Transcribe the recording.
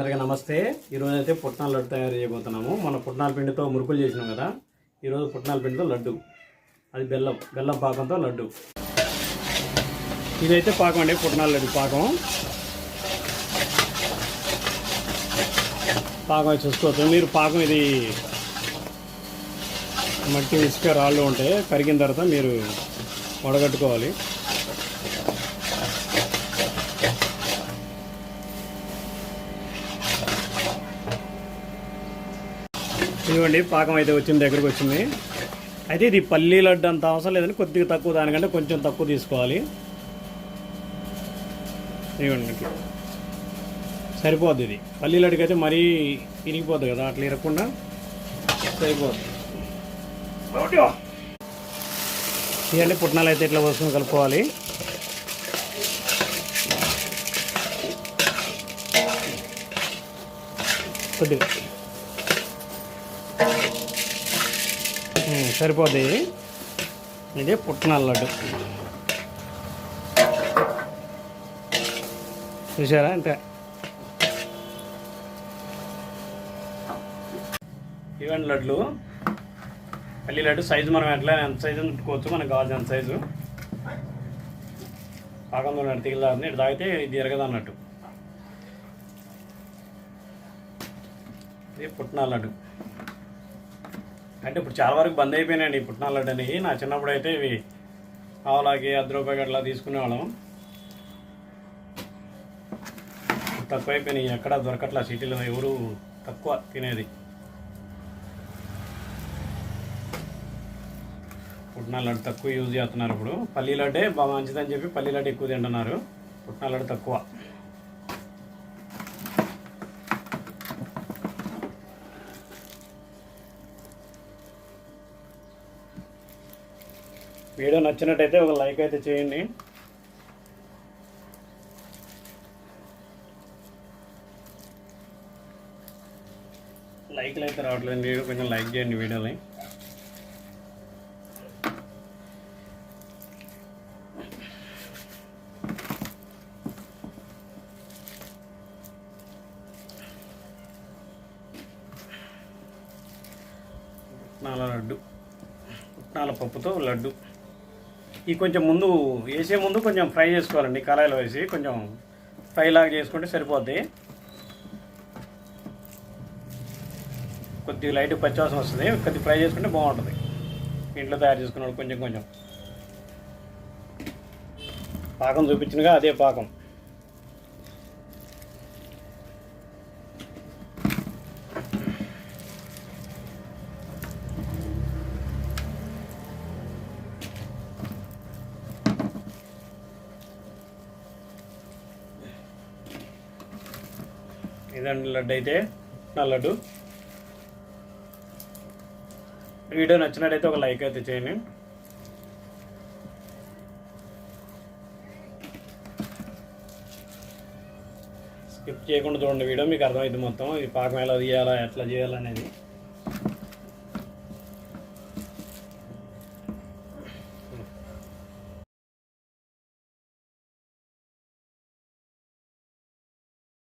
అందరికీ నమస్తే. ఈరోజు అయితే పుట్నాల లడ్డు తయారు చేయబోతున్నాము. మన పుట్నాల పిండితో మురుకులు చేసినాం కదా. ఈరోజు పుట్నాల పిండితో లడ్డు. అది బెల్లం బెల్లం పాకంతో లడ్డు. ఇదైతే పాకం అండి పుట్నాల లడ్డు పాకం. పాకం చూసుకోవచ్చు. మీరు పాకం ఇది మట్టి ఇసుక రాళ్ళు ఉంటాయి కరిగిన తర్వాత మీరు వడగట్టుకోవాలి. ఇదిగోండి పాకం అయితే వచ్చింది దగ్గరకు వచ్చింది. అయితే ఇది పల్లీ లడ్డు అంత అవసరం లేదని కొద్దిగా తక్కువ దానికంటే కొంచెం తక్కువ తీసుకోవాలి. ఇదిగోండి సరిపోద్ది ఇది. పల్లీ లడ్డుకి అయితే మరీ ఇరిగిపోద్ది కదా అట్లా ఇరగకుండా సరిపోద్ది. ఇవన్నీ పుట్నాలు అయితే ఇట్లా వస్తుంది కలుపుకోవాలి. కొద్దిగా. సరిపోద్ది. ఇది పుట్నాల లడ్డు. చూసారా అంటే ఇవన్నీ లడ్లు. పల్లి లడ్డు సైజు మనం ఎట్లా ఎంత సైజు పెట్టుకోవచ్చు? మనకు కావాల్సిన సైజు? పాకంలో నడు ఇటు తాగితే ఇది ఎరగదు అన్నట్టు. ఇది పుట్నాల లడ్డు. అంటే ఇప్పుడు చాలా వరకు బంద్ అయిపోయినాయండి ఈ పుట్నాల లడ్డు అనేవి నా చిన్నప్పుడు అయితే ఇవి ఆవులాకి అర్ధ రూపాయకి అట్లా తీసుకునేవాళ్ళం తక్కువ అయిపోయినాయి. ఎక్కడ దొరకట్లా సిటీలో ఎవరు తక్కువ తినేది. పుట్నాల లడ్డు తక్కువ యూజ్ చేస్తున్నారు ఇప్పుడు. పల్లీ లడ్డే బాగా మంచిదని చెప్పి పల్లీలడ్డు ఎక్కువ తింటున్నారు. పుట్నాల లడ్డు తక్కువ. వీడియో నచ్చినట్టయితే ఒక లైక్ అయితే చేయండి. లైక్లు అయితే రావట్లేదు వీడియో కొంచెం లైక్ చేయండి వీడియోని. పుట్నాల లడ్డు. పుట్నాల పప్పుతో లడ్డు. ఈ కొంచెం ముందు వేసే ముందు కొంచెం ఫ్రై చేసుకోవాలండి కళాయిలో వేసి కొంచెం ఫ్రై లాగా చేసుకుంటే సరిపోద్ది. కొద్దిగా లైట్ పచ్చివాసన వస్తుంది కొద్దిగా ఫ్రై చేసుకుంటే బాగుంటుంది. ఇంట్లో తయారు చేసుకున్నాడు కొంచెం కొంచెం. పాకం చూపించినగా అదే పాకం. ఇదండి లడ్డు అయితే నా లడ్డు. వీడియో నచ్చినట్టయితే ఒక లైక్ అయితే చేయండి. స్కిప్ చేయకుండా చూడండి వీడియో మీకు అర్థమైంది మొత్తం ఈ పాకం ఎలా తీయాలా ఎట్లా చేయాలనేది.